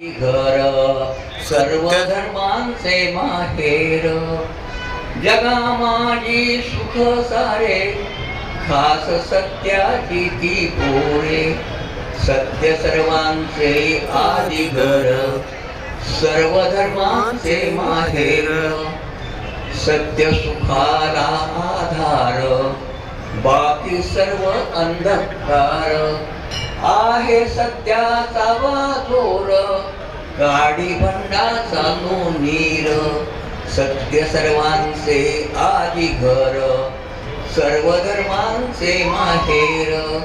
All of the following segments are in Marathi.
घर सर्व धर्मांचे माहेर. जगा माझी सुख सारे खास सत्याची ती पोरे. सत्य सर्वांचे आदि घर सर्व धर्मांचे माहेर. सत्य सुखाला आधार बाकी सर्व अंधकार. आहे सत्याचा वाजोर गाडी भंडाचा नीर सत्य सर्वांचे आधी घर. सर्व धर्मांचे माहेर.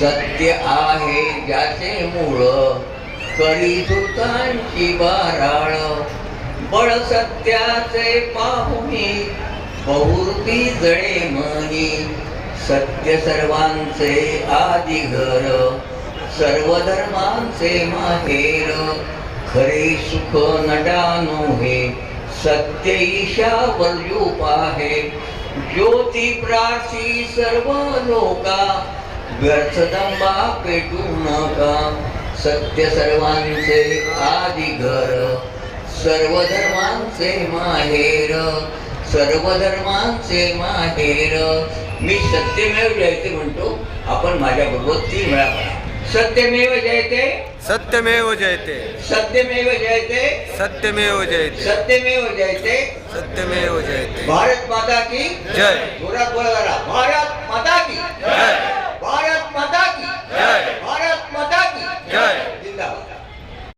सत्य आहे ज्याचे मूळ. करी सुतांची बाराळ. बळ सत्याचे पाहुणी. बहुरूपी जळे मनी सत्य सर्वांचे आदि घर सर्व धर्मांचे माहेर. खरे सुख नडानो हे सत्य ईशा रूप आहे ज्योती प्राची सर्व लोका व्यर्थ दंबा पेटू नका सत्य सर्वांचे आदि घर सर्व धर्मांचे माहेर. सर्व धर्मांचे माहेर मी सत्यमेव जयते म्हणतो आपण माझ्या बरोबर तीन वेळा म्हणा सत्यमेव जयते. सत्यमेव जयते. सत्यमेव जयते. सत्यमेव जयते. सत्यमेव जयते. सत्यमेव जयते. भारत माता की जय. जोरात बोला भारत